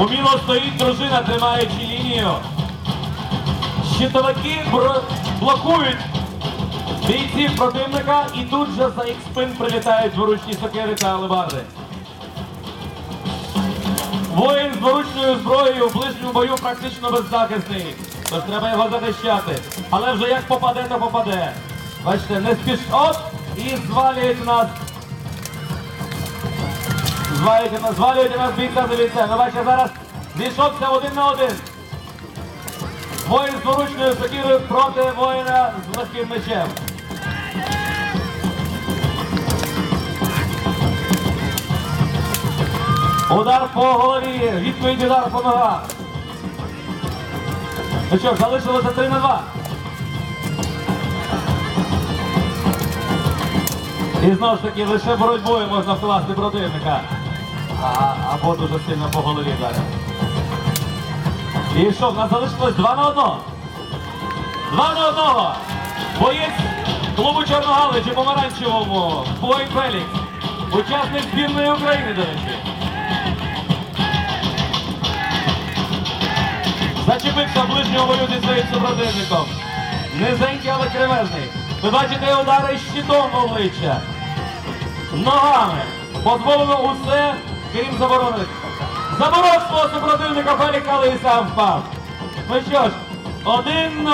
Уміло стоїть дружина, тримаючи лінію. Щитовики блокують бійців противника і тут же за їх спин прилітають дворучні сокири та алебарди. Воїн з дворучною зброєю в ближньому бою практично беззахисний. Тож треба його захищати. Але вже як попаде, то попаде. Бачите, не спіш. От! І звалюють нас. Звалюють нас, звалюють нас бійця за бійцем. Ви бачите, зараз зійшовся один на один. Воїн з дворучною сокирою проти воїна з легким мечем. Удар по голові, відповідь удар по ногах. Ну що, залишилося 3 на 2. І знову ж таки, лише боротьбою можна вкласти противника. А, або дуже сильно по голові далі. І що, в нас залишилось 2 на 1. 2 на 1. Боєць клубу Чорногалич у помаранчевому. Воїн Фелікс. Учасник збірної України, до речі. Зачепився в ближньому бою зі своїм супротивником. Низенький, але кривезний. Ви бачите удари щитом обличчя. Ногами. Дозволено усе, крім заборонених. Заборов свого супротивника Феліка, але і сам впав. Ну що ж, один